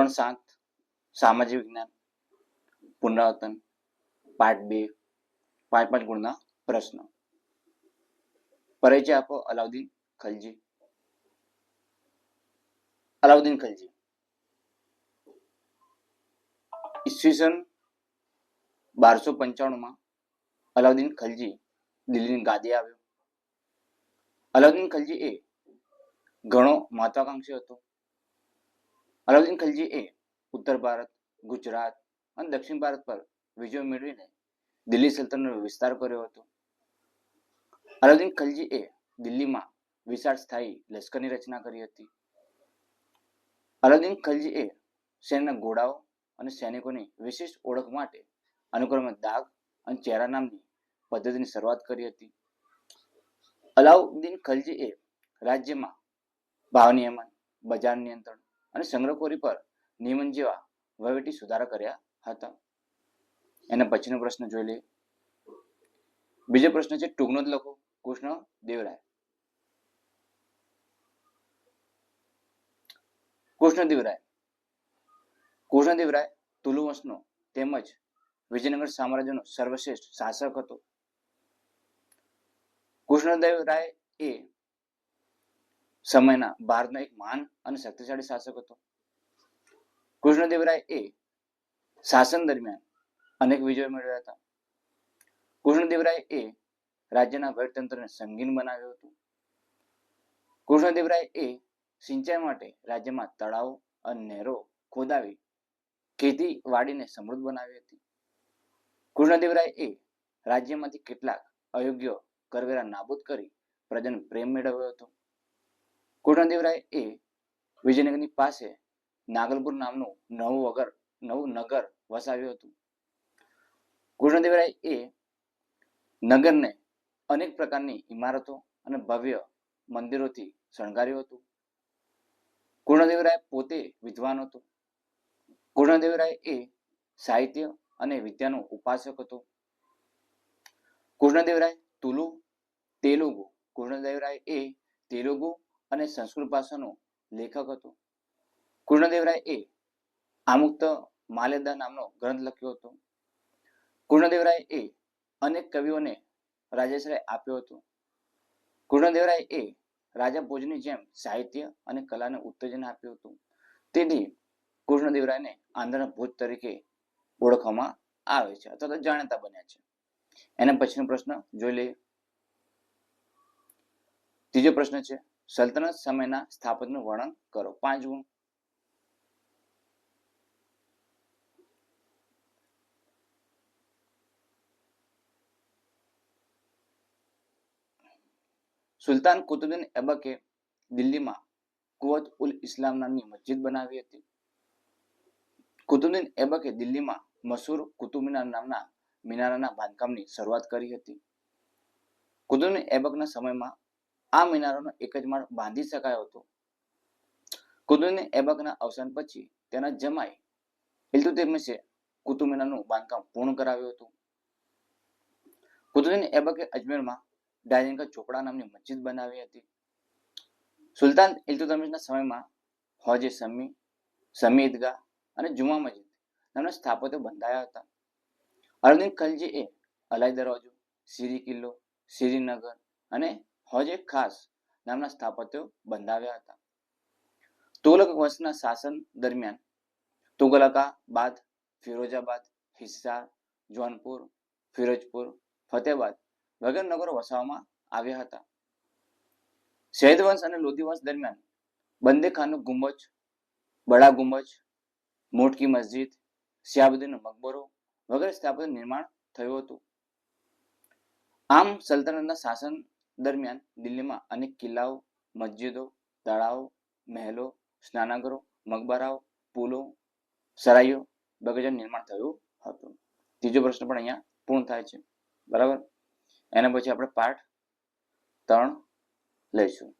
ધોરણ સાત, સામાજિક વિજ્ઞાન, પુનરાવર્તન પાઠ બે, પાંચ પાંચ ગુણના પ્રશ્નો. પરિચય આપો, અલાઉદ્દીન ખલજી. અલાઉદ્દીન ખલજી. ઈસવીસન બારસો પંચાણુંમાં અલાઉદ્દીન ખલજી દિલ્હીની ગાદી આવ્યો. અલાઉદ્દીન ખલજી એ ઘણો મહત્વાકાંક્ષી હતો. અલાઉદ્દીન ખલજીએ ઉત્તર ભારત, ગુજરાત અને દક્ષિણ ભારત પર વિજય મેળવીને દિલ્હી સલ્તનતનો વિસ્તાર કર્યો હતો. અલાઉદ્દીન ખલજી એ દિલ્હીમાં વિશાળ સ્થાયી લશ્કરની રચના કરી હતી. અલાઉદ્દીન ખલજીએ એ સૈન્યના ઘોડાઓ અને સૈનિકોની વિશિષ્ટ ઓળખ માટે અનુક્રમે દાગ અને ચહેરા નામની પદ્ધતિની શરૂઆત કરી હતી. અલાઉદ્દીન ખલજી એ રાજ્યમાં ભાવ નિયમન, બજાર નિયંત્રણ અને સંગ્રહખોરી પર નિયમન જેવા વહીવટી સુધારા કર્યા હતા. એના પછીનો પ્રશ્ન જોઈ લઈએ. બીજો પ્રશ્ન છે, ટૂંકનો જ લખો. કૃષ્ણ દેવરાય. કૃષ્ણદેવરાય કૃષ્ણદેવરાય તુલુ વંશનો તેમજ વિજયનગર સામ્રાજ્યનો સર્વશ્રેષ્ઠ શાસક હતો. કૃષ્ણદેવરાય એ સમયના ભારતનો એક માન અને શક્તિશાળી શાસક હતો. કૃષ્ણદેવરાય એ શાસન દરમિયાન અનેક વિજય મેળવ્યા હતા. કૃષ્ણદેવરાય એ રાજ્યના વહીવટતંત્રને સંગીન બનાવ્યું હતું. કૃષ્ણદેવરાય એ સિંચાઈ માટે રાજ્યમાં તળાવો અને નહેરો ખોદાવી ખેતી વાડીને સમૃદ્ધ બનાવી હતી. કૃષ્ણદેવરાય એ રાજ્યમાંથી કેટલાક અયોગ્ય કરવેરા નાબૂદ કરી પ્રજન પ્રેમ મેળવ્યો હતો. કૃષ્ણદેવરાય એ વિજયનગરની પાસે નાગલપુર નામનું નવું વગર, નવું નગર વસાવ્યું હતું. કૃષ્ણદેવરાય એ નગરને અનેક પ્રકારની ઇમારતો અને ભવ્ય મંદિરોથી શણગાર્યું હતું. કૃષ્ણદેવરાય પોતે વિદ્વાન હતો. કૃષ્ણદેવરાય એ સાહિત્ય અને વિદ્યાનો ઉપાસક હતો. કૃષ્ણદેવરાય તુલુ, તેલુગુ. કૃષ્ણદેવરાય એ તેલુગુ અને સંસ્કૃત ભાષાનો લેખક હતો. કૃષ્ણદેવરાય એ આમુક્ત માલ્યદા નામનો ગ્રંથ લખ્યો હતો. કૃષ્ણદેવરાય એ અનેક કવિઓને રાજેશ્રય આપ્યો હતો. કૃષ્ણદેવરાય એ રાજા ભોજની જેમ સાહિત્ય અને કલાને ઉત્તેજન આપ્યું હતું. તેથી કૃષ્ણદેવરાયને આંધ્રના ભોજ તરીકે ઓળખવામાં આવે છે અથવા તો જાણીતા બન્યા છે. એના પછીનો પ્રશ્ન જોઈ લઈએ. ત્રીજો પ્રશ્ન છે સલ્તનત સમયના સ્થાપકનું વર્ણન કરો. પાંચ ગુણ. સુલતાન કુતુબદ્દીન એબકે દિલ્હીમાં કુવત ઉલ ઇસ્લામ નામની મસ્જિદ બનાવી હતી. કુતુબદ્દીન એબકે દિલ્હીમાં મસૂર કુતુબ મિનાર નામના મિનારાના બાંધકામની શરૂઆત કરી હતી. કુતુબદ્દીન એબકના સમયમાં આ મિનારોનો એક જ માળ બાંધી શકાયો હતો. કુતુબુદ્દીન એબકના અવસાન પછી તેના જમાઈ ઇલ્તુતમિશે કુતુબ બાંધકામ પૂર્ણ કરાવ્યું હતું. કુતુબુદ્દીન એબકે અજમેરમાં ડાયરેન્કા ચોપડા નામની મસ્જિદ બનાવી હતી. સુલતાન ઇલ્તુતમિશના સમયમાં હોજે સમી સમી ઈદગાહ અને જુમા મસ્જિદ નામના સ્થાપત્યો બંધાયા હતા. અરવિંદ ખલજી એ અલાઈ દરવાજો, સિરી કિલ્લો શ્રીનગર અને હોજે ખાસ નામના સ્થાપત્યો બંધાવ્યા હતા. તુગલક વંશના શાસન દરમિયાન તુગલકા બાદ, ફિરોજાબાદ, હિસ્સાર જોનપુર ફિરોજપુર, ફતેહબાદ વગેરે નગરો વસાવવામાં આવ્યા હતા. શહેદ વંશ અને લોધી વંશ દરમિયાન બંદે ખાનનો ગુંબજ, બડા ગુંબજ, મોટકી મસ્જિદ, શિયાબુદ્દીનનો મકબરો વગેરે સ્થાપત્ય નિર્માણ થયું હતું. આમ સલ્તનતના શાસન દરમિયાન દિલ્હીમાં અનેક કિલ્લાઓ, મસ્જિદો, તળાવો, મહેલો સ્નાનાગરો મકબરાઓ, પુલો, સરાઈઓ બગીચાનું નિર્માણ થયું હતું. ત્રીજો પ્રશ્ન પણ અહીંયા પૂર્ણ થાય છે. બરાબર? એના પછી આપણે પાઠ ત્રણ લઈશું.